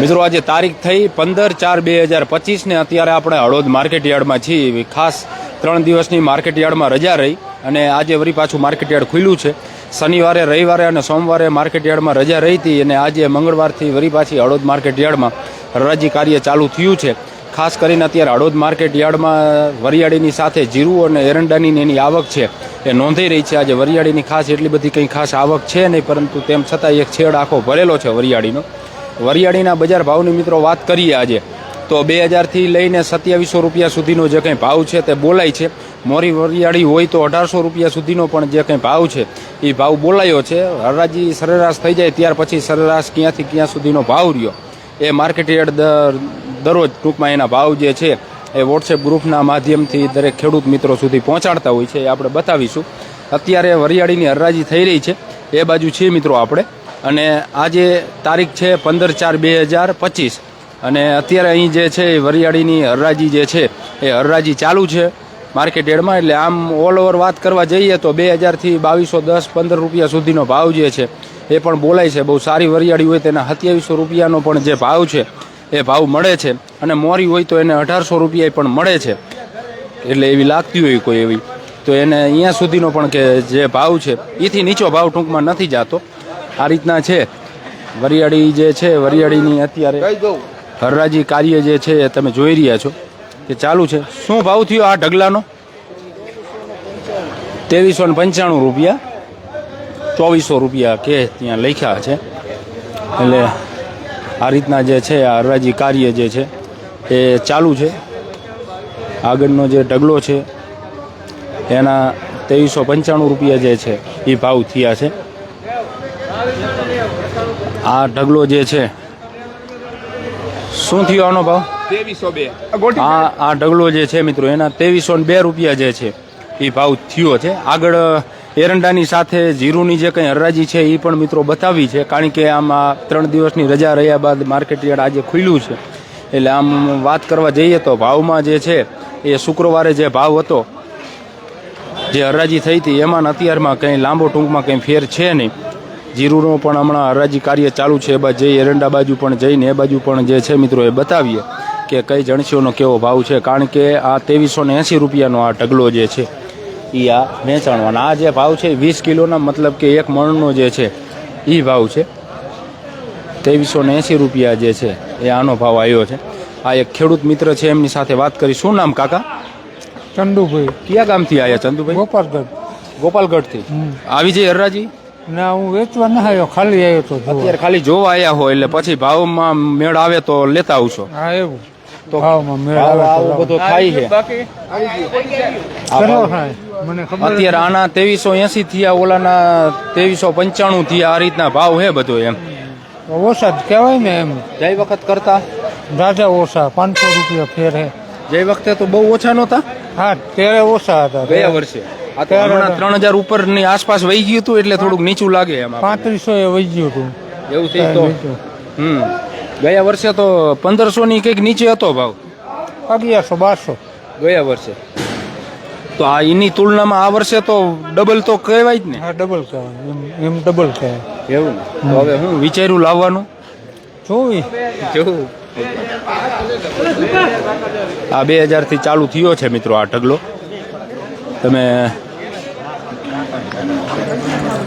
મિત્રો, આજે તારીખ થઈ પંદર ચાર બે હજાર પચીસને અત્યારે આપણે હળોદ માર્કેટ યાર્ડમાં છીએ ખાસ ત્રણ દિવસની માર્કેટ યાર્ડમાં રજા રહી અને આજે વરી પાછું માર્કેટ યાર્ડ ખુલ્યું છે. શનિવારે, રવિવારે અને સોમવારે માર્કેટ યાર્ડમાં રજા રહી હતી અને આજે મંગળવારથી વરી પાછી હળોદ માર્કેટ યાર્ડમાં હરાજી કાર્ય ચાલુ થયું છે. ખાસ કરીને અત્યારે હળોદ માર્કેટ યાર્ડમાં વરિયાળીની સાથે જીરું અને એરંડાની એની આવક છે. એ નોંધાઈ રહી છે. આજે વરિયાળીની ખાસ એટલી બધી કંઈ ખાસ આવક છે નહીં, પરંતુ તેમ છતાં એક છેડ આખો ભરેલો છે વરિયાળીનો. વરિયાળીના બજાર ભાવની મિત્રો વાત કરીએ આજે. તો બે હજારથી લઈને સત્યાવીસો રૂપિયા સુધીનો જે કંઈ ભાવ છે તે બોલાય છે. મોરી વરિયાળી હોય તો અઢારસો રૂપિયા સુધીનો પણ જે કંઈ ભાવ છે, એ ભાવ બોલાયો છે. હરાજી સરેરાશ થઈ જાય ત્યાર પછી સરેરાશ ક્યાંથી ક્યાં સુધીનો ભાવ રહ્યો? એ માર્કેટ યાર્ડ દર- દરરોજ ટૂંકમાં એના ભાવ જે છે, એ વોટ્સએપ ગ્રુપના માધ્યમથી દરેક ખેડૂત મિત્રો સુધી પહોંચાડતા હોય છે, એ આપણે બતાવીશું. અત્યારે વરિયાળીની હરાજી થઈ રહી છે. એ બાજુ છીએ મિત્રો આપણે. અને આજે તારીખ છે પંદર ચાર બે હજાર પચીસ. અને અત્યારે અહીં જે છે એ વરિયાળીની હરરાજી જે છે એ હરરાજી ચાલુ છે માર્કેટ યાર્ડમાં એટલે આમ ઓલ ઓવર વાત કરવા જઈએ તો બે હજારથી બાવીસો દસ પંદર રૂપિયા સુધીનો ભાવ જે છે એ પણ બોલાય છે. બહુ સારી વરિયાળી હોય તેના સત્યાવીસો રૂપિયાનો પણ જે ભાવ છે એ ભાવ મળે છે. અને મોરી હોય તો એને અઢારસો રૂપિયા પણ મળે છે. એટલે એવી લાગતી હોય કોઈ એવી. તો એને અહીંયા સુધીનો પણ કે જે ભાવ છે, એથી નીચો ભાવ ટૂંકમાં નથી જતો. આ રીતના છે. વરિયાળી જે છે વરિયાળીની અત્યારે હરરાજી કાર્ય જે છે એ તમે જોઈ રહ્યા છો કે ચાલુ છે. શું ભાવ થયો આ ઢગલાનો? ત્રેવીસો ને પંચાણું રૂપિયા. ચોવીસો રૂપિયા કે ત્યાં લખ્યા છે. એટલે આ રીતના જે છે આ હરરાજી કાર્ય જે છે એ ચાલુ છે. આગળનો જે ઢગલો છે એના ત્રેવીસો પંચાણું રૂપિયા જે છે એ ભાવ થયા છે. આ ઢગલો જે છે શું થયો આનો ભાવ? ત્રેવીસો બે. આ આ ઢગલો જે છે મિત્રો એના ત્રેવીસો બે રૂપિયા જે છે એ ભાવ થયો છે. આગળ એરંડાની સાથે જીરુની જે કંઈ હરાજી છે એ પણ મિત્રો બતાવી છે કારણ કે આમ આ ત્રણ દિવસની રજા રહ્યા બાદ માર્કેટ યાર્ડ આજે ખુલ્યું છે. એટલે આમ વાત કરવા જઈએ તો ભાવમાં જે છે એ શુક્રવારે જે ભાવ હતો જે હરાજી થઈ હતી એમાં અત્યારમાં કંઈ લાંબો ટૂંકમાં કંઈ ફેર છે નહીં. જીરુનો પણ હમણાં હરાજી કાર્ય ચાલુ છે. એ બાજુ જઈ એરંડા બાજુ પણ જઈને એ બાજુ પણ જે છે મિત્રો એ બતાવીએ કે કઈ જણસીઓનો કેવો ભાવ છે. કારણ કે આ ત્રેવીસો ને એંસી રૂપિયાનો આ ઢગલો જે છે એ આ વેચાણવાનો. આ જે ભાવ છે વીસ કિલોના મતલબ કે એક મણનો જે છે એ ભાવ છે. ત્રેવીસો ને એંસી રૂપિયા જે છે એ આનો ભાવ આવ્યો છે. આ એક ખેડૂત મિત્ર છે એમની સાથે વાત કરી. શું નામ કાકા? ચંદુભાઈ. કયા ગામથી આવ્યા ચંદુભાઈ? ગોપાલગઢ. ગોપાલગઢથી. આવી જઈ હરરાજી ના હું વેચવા ના આવ્યો ખાલી આવ્યો તો અત્યારે ખાલી જોવા આવ્યા હોય એટલે પછી ભાવમાં મેળ આવે તો લેતા આવશો. હા એવું. તો ભાવમાં મેળ આવે તો બધો થાય છે. અત્યારે આના ત્રેવીસો એસી થયા ઓલાના ત્રેવીસો પંચાણું થયા આ રીતના ભાવ હે બધો એમ. ઓછા જ કહેવાય ને એમ. જય વખત કરતા. રાજા ઓછા પાંચસો રૂપિયા ફેર હે. જય વખતે તો બહુ ઓછા નહોતા? હા ત્યારે ઓછા હતા. ગયા વર્ષે. તો ત્રણ હજાર ઉપરની આસપાસ વહી ગયું હતું એટલે થોડુંક નીચું લાગે એમાં પાંત્રીસો એ વહી ગયું હતું. એવું થઈ તો? હમ. ગયા વર્ષે તો પંદરસો ની કંઈક નીચે હતો ભાવ? અગિયારસો બારસો. ગયા વર્ષે? તો આ એની તુલનામાં આ વર્ષે તો ડબલ તો કહેવાય જ ને. હા ડબલ કહેવાય. એમ એમ ડબલ કહેવાય. એવું ને? તો હવે હું વિચાર્યું લાવવાનું? જોવી. જોવું. આ બે હજારથી ચાલુ થયો છે મિત્રો આ ઢગલો. તમે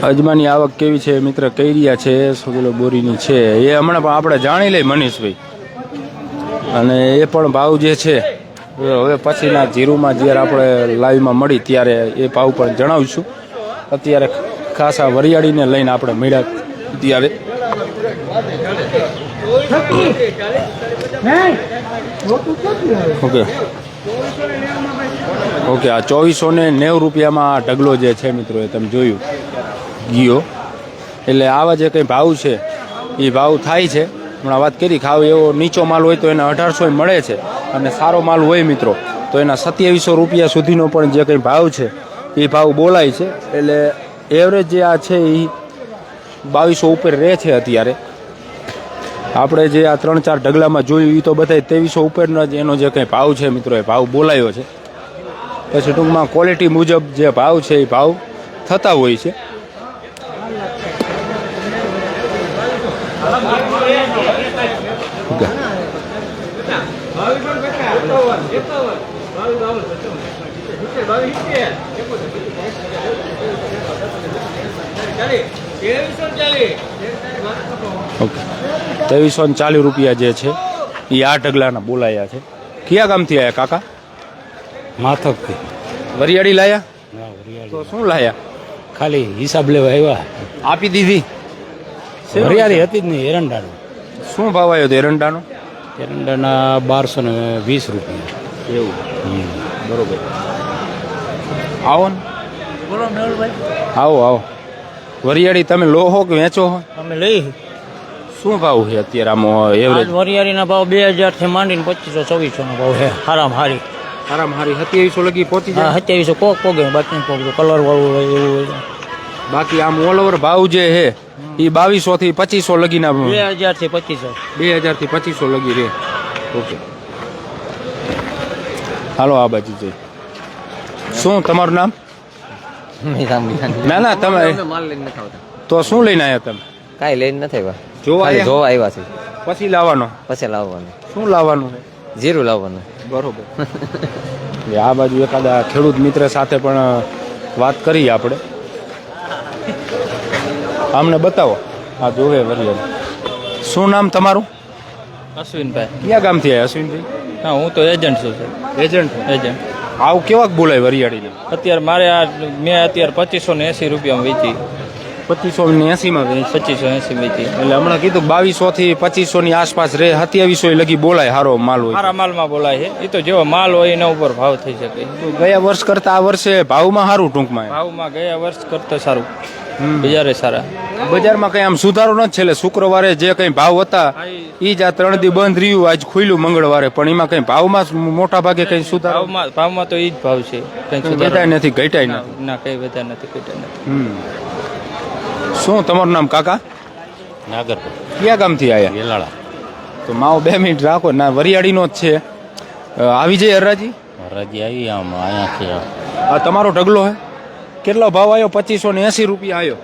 અજમાની આવક કેવી છે? મિત્ર કઈ રહ્યા છે? સો કિલો બોરીની છે? એ હમણાં પણ આપણે જાણી લઈ મનીષભાઈ. અને એ પણ ભાવ જે છે હવે પછીના જીરુમાં જ્યારે આપણે લાઈવમાં મળી ત્યારે એ ભાવ પણ જણાવીશું. અત્યારે ખાસા વરિયાળીને લઈને આપણે મળ્યા ત્યારે. ઓકે. ઓકે, આ ચોવીસો ને નેવું રૂપિયામાં આ ઢગલો જે છે મિત્રો એ તમે જોયું. ગયો. એટલે આવા જે કંઈ ભાવ છે, એ ભાવ થાય છે. હમણાં વાત કરી, ખાવ એવો નીચો માલ હોય તો એને અઢારસો મળે છે. અને સારો માલ હોય મિત્રો, તો એના સત્યાવીસો રૂપિયા સુધીનો પણ જે કંઈ ભાવ છે, એ ભાવ બોલાય છે. એટલે એવરેજ જે આ છે, એ બાવીસો ઉપર રહે છે અત્યારે. આપણે જે આ ત્રણ ચાર ઢગલામાં જોયું એ તો બધા ત્રેવીસો ઉપરનો જ એનો જે કંઈ ભાવ છે મિત્રો, એ ભાવ બોલાયો છે. પછી ટૂંકમાં ક્વોલિટી મુજબ જે ભાવ છે એ ભાવ થતા હોય છે. ઓકે ત્રેવીસો ચાલીસ રૂપિયા જે છે, એ આ ઢગલાના બોલાયા છે. કયા ગામથી આવ્યા કાકા? માથકથી. વરિયાળી લાયા? તો શું લાયા? ખાલી હિસાબ લેવા આવ્યા. આપી દીધી. વરિયાળી હતી જ નહીં એરંડાનું. શું ભાવ આવ્યો હતો એરંડાનો? એરંડાના બારસો ને વીસ રૂપિયા. એવું? બરોબર. આવો ને. આવો આવો. વરિયાળી તમે લો હો કે વેચો હો અમે લઈ. શું ભાવ છે અત્યારે આમ? એવરેજ વરિયાળીના ભાવ બે હજારથી માંડીને પચીસો છવ્વીસો નો ભાવ છે. હારામ હારી. આરામ હારી સત્યાવીસો લગી પહોંચી જાય. સત્યાવીસો કોક પોગે બાકી કોક કલર વાળું હોય એવું હોય. બાકી આમ ઓલ ઓવર ભાવ જે છે એ બાવીસો થી પચીસો લગીના બે હજારથી પચીસો. બે હજારથી પચીસો લગી રે ઓકે. હાલો આ બાજુ જઈ શું તમારું નામ? ના ના તમે માલ લઈને નથી આવતા. તો શું લઈને આવ્યા તમે? કાંઈ લઈને નથી આવ્યા. જોવા જોવા આવ્યા છે પછી લાવવાનો? પછી લાવવાનો. શું લાવવાનું છે? જીરું લાવવાનું. બરોબર. આ બાજુ એકાદા ખેડૂત મિત્ર સાથે પણ વાત કરી આપણે. અમને બતાવો. આ જોવે વરિયાળી શું નામ તમારું? અશ્વિનભાઈ. ક્યાં ગામથી આવ્યા અશ્વિનભાઈ? હા હું તો એજન્ટ છું એજન્ટ એજન્ટ આવું કેવાક બોલાય વરિયાળીને? અત્યારે મારે આ મેં અત્યારે પચીસો ને એસી રૂપિયામાં વેચી. પચીસો ને એસીમાં વેચી. પચીસો એસી વેચી. એટલે હમણાં કીધું બાવીસો થી પચીસો ની આસપાસ રે સત્યાવીસો લગી બોલાય સારો માલ હોય. સારા માલમાં બોલાય છે. એ તો જેવો માલ હોય એના ઉપર ભાવ થઈ શકે. ગયા વર્ષ કરતા આ વર્ષે ભાવમાં સારું ટૂંકમાં. ભાવમાં ગયા વર્ષ કરતા સારું. બજારે સારા. બજારમાં કઈ આમ સુધારો નથી છેલ્લે શુક્રવારે જે કઈ ભાવ હતા એ જ આ ત્રણ દી બંધ રહ્યું. આજ ખુલ્યું મંગળવારે. પણ એમાં કઈ ભાવમાં મોટા ભાગે કઈ સુધારો? ભાવમાં તો એ જ ભાવ છે. કંઈ વધાય નથી. ઘટાય નથી. ના કઈ વધારે નથી ઘટાય નથી. શું તમારું નામ કાકા? નાગરપુર. કયા ગામથી આવ્યા વેલાળા. તો માવો બે મિનિટ રાખો. ના વરિયાળીનો જ છે. આવી જાય હરાજી રજી આવી આમ અહીંયા છે આ તમારો ઢગલો હે. કેટલો ભાવ આવ્યો પચીસો ને એસી રૂપિયા આવ્યો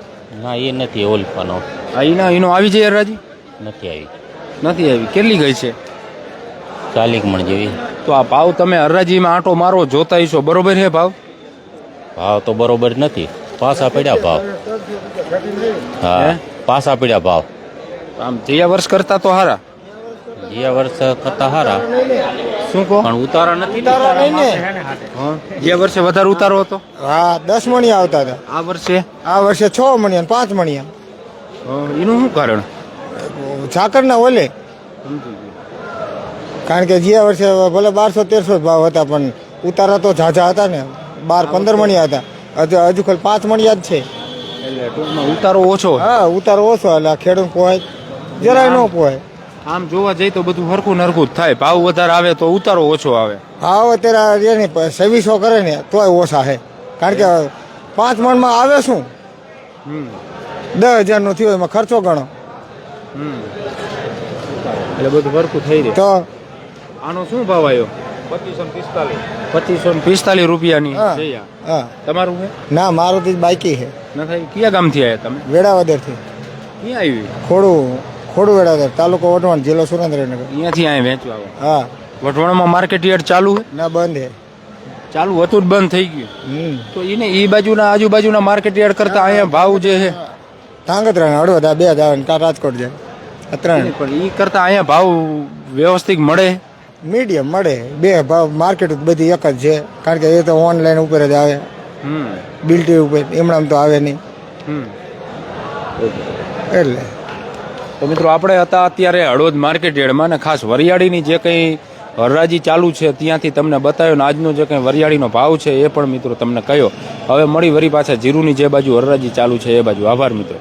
ના એ નથી ઓલપાનો. આ એના એનો આવી જાય હરાજી નથી આવી. નથી આવી. કેટલી ગઈ છે? ચાલીક મણ જેવી. તો આ ભાવ તમે હરાજીમાં આંટો મારો જોતા હશો. બરોબર છે ભાવ? ભાવ તો બરોબર નથી. પાછા પડ્યા ભાવ. હે? હા? પાછા પડ્યા ભાવ. આમ ગયા વર્ષ કરતા તો હારા. ગયા વર્ષ કરતા સારા શું કહો? પણ ઉતારા નથી હા. ગયા વર્ષે વધારે ઉતારો હતો? હા દસ મણિયા આવતા હતા. આ વર્ષે? આ વર્ષે છ મણિયા ને પાંચ મણિયા હા, એનું શું કારણ? ઝાકરના ઓલે. કારણ કે જે વર્ષે ભલે બારસો તેરસો જ ભાવ હતા પણ ઉતારા તો ઝાઝા હતા ને. બાર પંદર મણિયા હતા હજુ હજુ ખાલી પાંચ મણિયા જ છે. એટલે ટૂંકમાં ઉતારો ઓછો હા ઉતારો ઓછો એટલે ખેડૂત પોહાય. જરાય ન પોહાય. આમ જોવા જઈએ તો બધું હરખું નરખું જ થાય. ભાવ વધારે આવે તો ઉતારો ઓછો આવે. હા અત્યારે રે ને સર્વિસો કરે ને તોય ઓછા છે. કારણ કે પાંચ મણમાં આવે શું? દસ હજારનો થયું એમાં ખર્ચો ગણો એટલે બધું હરખું થઈ રહ્યું તો આનો શું ભાવ આવ્યો? પચીસો ને પિસ્તાલીસ. પચીસો ને પિસ્તાલીસ રૂપિયાની. હા. છે. હા. તમારું છે? ના મારું જ બાકી છે. ના થાય. કયા ગામથી આવ્યા તમે? વેળાવદરથી ક્યાં આવી? ખોડું ખોડું વેળાવદર તાલુકો વઢવાણ જિલ્લો સુરેન્દ્રનગર. અહીંયાથી અહીંયા વેચવા આવો. હા. વઢવાણમાં માર્કેટ યાર્ડ ચાલુ છે? ના બંધ છે. ચાલુ હતું જ બંધ થઈ ગયું. હમ. તો એને એ બાજુના આજુબાજુના માર્કેટ યાર્ડ કરતા અહીંયા ભાવ જે છે? ધાંગધ્રા હળવદ આ બે જ આવે ને કાં રાજકોટ જાય. આ ત્રણ. પણ એ કરતા અહીંયા ભાવ વ્યવસ્થિત મળે. મીડિયમ મળે. બે ભાવ માર્કેટ બધી એક જ છે. કારણ કે એ તો ઓનલાઈન ઉપર જ આવે. બિલ્ટી ઉપર. એમણામ તો આવે નહીં. એટલે. તો મિત્રો આપણે હતા અત્યારે હળવદ માર્કેટ યાર્ડમાં ને ખાસ વરિયાળીની જે કંઈ હરરાજી ચાલુ છે ત્યાંથી તમને બતાવ્યો ને આજનો જે કંઈ વરિયાળીનો ભાવ છે એ પણ મિત્રો તમને કહ્યો. હવે મળી વરી પાછા જીરુની જે બાજુ હરરાજી ચાલુ છે એ બાજુ. આભાર મિત્રો.